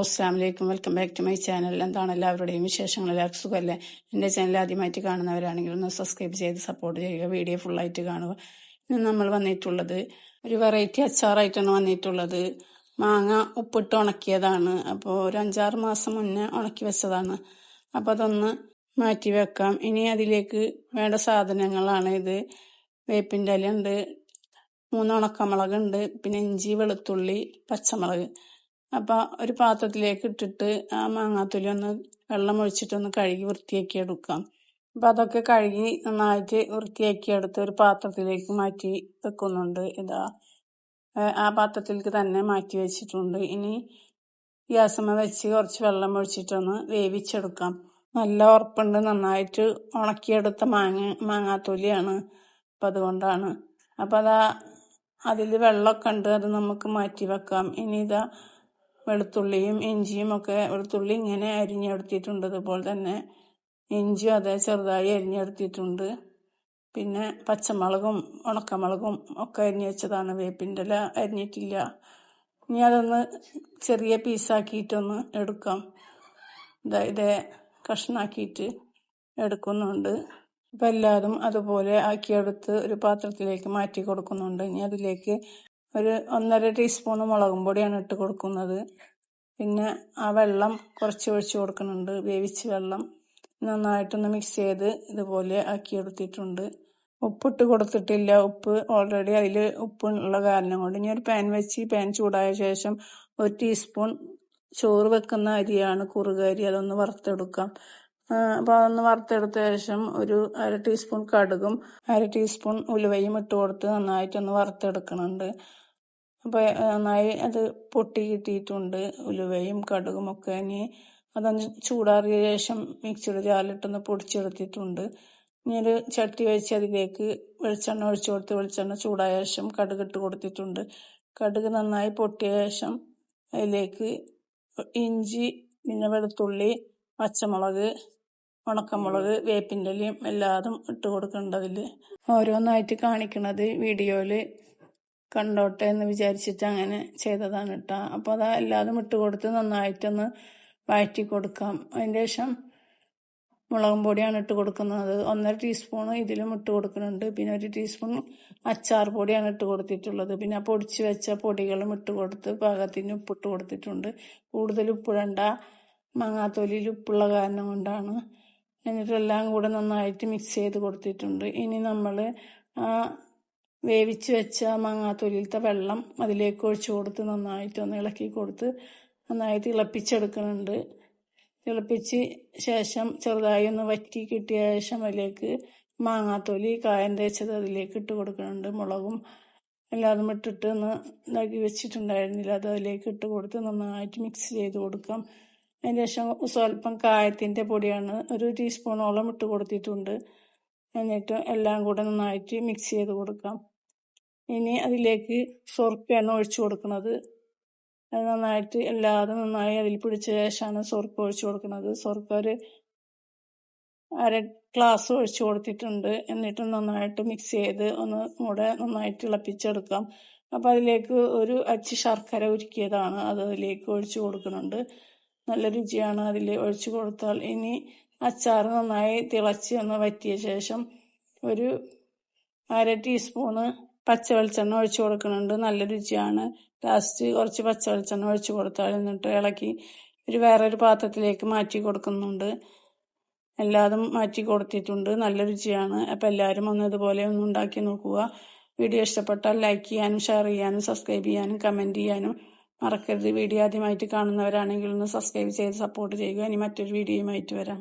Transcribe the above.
അസ്സാം വലൈക്കും welcome back to my channel എന്താണ് എല്ലാവരുടെയും വിശേഷങ്ങൾ? എല്ലാവർക്കും സുഖമല്ലേ? എന്റെ ചാനൽ ആദ്യമായിട്ട് കാണുന്നവരാണെങ്കിൽ ഒന്ന് സബ്സ്ക്രൈബ് ചെയ്ത് സപ്പോർട്ട് ചെയ്യുക. വീഡിയോ ഫുള്ളായിട്ട് കാണുക. ഇന്ന് നമ്മൾ വന്നിട്ടുള്ളത് ഒരു വെറൈറ്റി അച്ചാറായിട്ടാണ് വന്നിട്ടുള്ളത്. മാങ്ങ ഉപ്പിട്ട് ഉണക്കിയതാണ്. അപ്പോൾ ഒരു അഞ്ചാറ് മാസം മുന്നേ ഉണക്കി വെച്ചതാണ്. അപ്പോൾ അതൊന്ന് മാറ്റി വെക്കാം. ഇനി അതിലേക്ക് വേണ്ട സാധനങ്ങളാണ് ഇത്. വേപ്പിന്റെ ഇല ഉണ്ട് മൂന്ന് ഉണക്കമുളക് ഉണ്ട് പിന്നെ ഇഞ്ചി വെളുത്തുള്ളി പച്ചമുളക്. അപ്പോൾ ഒരു പാത്രത്തിലേക്ക് ഇട്ടിട്ട് ആ മാങ്ങാത്തൊലി ഒന്ന് വെള്ളം ഒഴിച്ചിട്ടൊന്ന് കഴുകി വൃത്തിയാക്കി എടുക്കാം. അപ്പോൾ അതൊക്കെ കഴുകി നന്നായിട്ട് വൃത്തിയാക്കി എടുത്ത് ഒരു പാത്രത്തിലേക്ക് മാറ്റി വെക്കുന്നുണ്ട്. ഇതാ. ആ പാത്രത്തിലേക്ക് തന്നെ മാറ്റി വെച്ചിട്ടുണ്ട്. ഇനി ഗ്യാസമ്മ വെച്ച് കുറച്ച് വെള്ളം ഒഴിച്ചിട്ടൊന്ന് വേവിച്ചെടുക്കാം. നല്ല ഉറപ്പുണ്ട്. നന്നായിട്ട് ഉണക്കിയെടുത്ത മാങ്ങ മാങ്ങാത്തൊലിയാണ്. അപ്പം അതുകൊണ്ടാണ്. അപ്പം അതാ അതിൽ വെള്ളമൊക്കെ ഉണ്ട്. അത് നമുക്ക് മാറ്റി വെക്കാം. ഇനി ഇതാ വെളുത്തുള്ളിയും ഇഞ്ചിയും ഒക്കെ വെളുത്തുള്ളി ഇങ്ങനെ അരിഞ്ഞെടുത്തിട്ടുണ്ട്. അതുപോലെ തന്നെ ഇഞ്ചിയും അതേ ചെറുതായി അരിഞ്ഞെടുത്തിട്ടുണ്ട്. പിന്നെ പച്ചമുളകും ഉണക്കമുളകും ഒക്കെ അരിഞ്ഞു വെച്ചതാണ്. വേപ്പിന്റെ ഇല അരിഞ്ഞിട്ടില്ല. ഇനി അതൊന്ന് ചെറിയ പീസാക്കിയിട്ടൊന്ന് എടുക്കാം. ഇതേ കഷ്ണാക്കിയിട്ട് എടുക്കുന്നുണ്ട്. ഇപ്പം എല്ലാവരും അതുപോലെ ആക്കിയെടുത്ത് ഒരു പാത്രത്തിലേക്ക് മാറ്റി കൊടുക്കുന്നുണ്ട്. ഇനി അതിലേക്ക് ഒരു ഒന്നര ടീസ്പൂൺ മുളകും പൊടിയാണ് ഇട്ട് കൊടുക്കുന്നത്. പിന്നെ ആ വെള്ളം കുറച്ച് ഒഴിച്ച് കൊടുക്കുന്നുണ്ട്. വേവിച്ച് വെള്ളം നന്നായിട്ടൊന്ന് മിക്സ് ചെയ്ത് ഇതുപോലെ ആക്കി ആക്കിയെടുത്തിട്ടുണ്ട് ഉപ്പിട്ട് കൊടുത്തിട്ടില്ല. ഉപ്പ് ഓൾറെഡി അതിൽ ഉപ്പുള്ള കാരണം കൊണ്ട് ഇനി ഒരു പാൻ വെച്ച് പാൻ ചൂടായ ശേഷം ഒരു ടീസ്പൂൺ ചോറ് വെക്കുന്ന അരിയാണ് കുറുക അരി അതൊന്ന് വറുത്തെടുക്കാം. അപ്പോൾ അതൊന്ന് വറുത്തെടുത്ത ശേഷം ഒരു അര ടീസ്പൂൺ കടുകും അര ടീസ്പൂൺ ഉലുവയും ഇട്ട് കൊടുത്ത് നന്നായിട്ടൊന്ന് വറുത്തെടുക്കണുണ്ട് അപ്പോൾ നന്നായി അത് പൊട്ടി കിട്ടിയിട്ടുണ്ട്. ഉലുവയും കടുകും ഒക്കെ ഇനി അതൊന്ന് ചൂടാറിയ ശേഷം മിക്സിയുടെ ജാലിട്ടൊന്ന് പൊടിച്ചെടുത്തിട്ടുണ്ട്. ഇനി ഒരു ചട്ടി വെച്ച് അതിലേക്ക് വെളിച്ചെണ്ണ ഒഴിച്ചു കൊടുത്ത് വെളിച്ചെണ്ണ ചൂടായ ശേഷം കടുക് ഇട്ട് കൊടുത്തിട്ടുണ്ട്. കടുക് നന്നായി പൊട്ടിയ ശേഷം അതിലേക്ക് ഇഞ്ചി പിന്നെ വെളുത്തുള്ളി പച്ചമുളക് ഉണക്കമുളക് വേപ്പിന്റെ എല്ലാതും ഇട്ട് കൊടുക്കേണ്ടതിൽ ഓരോന്നായിട്ട് കാണിക്കുന്നത് വീഡിയോയിൽ കണ്ടോട്ടെ എന്ന് വിചാരിച്ചിട്ട് അങ്ങനെ ചെയ്തതാണ് കേട്ടോ അപ്പോൾ അത് എല്ലാതും ഇട്ട് കൊടുത്ത് നന്നായിട്ടൊന്ന് വഴറ്റി കൊടുക്കാം. അതിന്റെ ശേഷം മുളകും പൊടിയാണ് ഇട്ട് കൊടുക്കുന്നത്. ഒന്നര ടീസ്പൂൺ ഇതിലും ഇട്ട് കൊടുക്കുന്നുണ്ട്. പിന്നെ ഒരു ടീസ്പൂൺ അച്ചാർ പൊടിയാണ് ഇട്ട് കൊടുത്തിട്ടുള്ളത്. പിന്നെ പൊടിച്ച് വെച്ച പൊടികളും ഇട്ട് കൊടുത്ത് പാകത്തിന് ഉപ്പിട്ട് കൊടുത്തിട്ടുണ്ട്. കൂടുതൽ ഉപ്പിടണ്ട മാങ്ങാത്തൊലിയിൽ ഉപ്പുള്ള കാരണം കൊണ്ടാണ്. എന്നിട്ടെല്ലാം കൂടെ നന്നായിട്ട് മിക്സ് ചെയ്ത് കൊടുത്തിട്ടുണ്ട്. ഇനി നമ്മൾ വേവിച്ച് വെച്ച മാങ്ങാത്തൊലിയിലത്തെ വെള്ളം അതിലേക്ക് ഒഴിച്ചു കൊടുത്ത് നന്നായിട്ട് ഒന്ന് ഇളക്കി കൊടുത്ത് നന്നായിട്ട് തിളപ്പിച്ചെടുക്കുന്നുണ്ട്. തിളപ്പിച്ച് ശേഷം ചെറുതായി ഒന്ന് വറ്റി കിട്ടിയ ശേഷം അതിലേക്ക് മാങ്ങാത്തൊലി കായം തേച്ചത് അതിലേക്ക് ഇട്ട് കൊടുക്കുന്നുണ്ട്. മുളകും എല്ലാതും ഇട്ടിട്ട് ഒന്ന് ഇതാക്കി വെച്ചിട്ടുണ്ടായിരുന്നില്ല. അത് അതിലേക്ക് ഇട്ട് കൊടുത്ത് നന്നായിട്ട് മിക്സ് ചെയ്ത് കൊടുക്കാം. അതിന് ശേഷം സ്വല്പം കായത്തിന്റെ പൊടിയാണ് ഒരു ടീസ്പൂണോളം ഇട്ട് കൊടുത്തിട്ടുണ്ട്. എന്നിട്ട് എല്ലാം കൂടെ നന്നായിട്ട് മിക്സ് ചെയ്ത് കൊടുക്കാം. ഇനി അതിലേക്ക് സൊർപ്പയാണ് ഒഴിച്ചു കൊടുക്കുന്നത്. അത് നന്നായിട്ട് എല്ലാതും നന്നായി അതിൽ പിടിച്ച ശേഷമാണ് സൊർപ്പ് ഒഴിച്ചു കൊടുക്കുന്നത്. സൊർപ്പ് ഒരു അര ഗ്ലാസ് ഒഴിച്ചു കൊടുത്തിട്ടുണ്ട്. എന്നിട്ട് നന്നായിട്ട് മിക്സ് ചെയ്ത് ഒന്ന് കൂടെ നന്നായിട്ട് ഇളപ്പിച്ചെടുക്കാം അപ്പോൾ അതിലേക്ക് ഒരു അച്ച് ശർക്കര ഉരുക്കിയതാണ്. അത് അതിലേക്ക് ഒഴിച്ചു കൊടുക്കുന്നുണ്ട്. നല്ല രുചിയാണ് അതിൽ ഒഴിച്ചു കൊടുത്താൽ. ഇനി അച്ചാർ നന്നായി തിളച്ച് ഒന്ന് വറ്റിയ ശേഷം ഒരു അര ടീസ്പൂണ് പച്ച വെളിച്ചെണ്ണ ഒഴിച്ചു കൊടുക്കുന്നുണ്ട്. നല്ല രുചിയാണ്. ലാസ്റ്റ് കുറച്ച് പച്ച വെളിച്ചെണ്ണ ഒഴിച്ചു കൊടുത്താൽ എന്നിട്ട് ഇളക്കി ഒരു വേറൊരു പാത്രത്തിലേക്ക് മാറ്റി കൊടുക്കുന്നുണ്ട്. എല്ലാതും മാറ്റി കൊടുത്തിട്ടുണ്ട്. നല്ല രുചിയാണ്. അപ്പം എല്ലാവരും ഒന്ന് ഇതുപോലെ ഒന്ന് ഉണ്ടാക്കി നോക്കുക. വീഡിയോ ഇഷ്ടപ്പെട്ടാൽ ലൈക്ക് ചെയ്യാനും ഷെയർ ചെയ്യാനും സബ്സ്ക്രൈബ് ചെയ്യാനും കമന്റ് ചെയ്യാനും മറക്കരുത്. വീഡിയോ ആദ്യമായിട്ട് കാണുന്നവരാണെങ്കിൽ ഒന്ന് സബ്സ്ക്രൈബ് ചെയ്ത് സപ്പോർട്ട് ചെയ്യുക. ഇനി മറ്റൊരു വീഡിയോയുമായിട്ട് വരാം.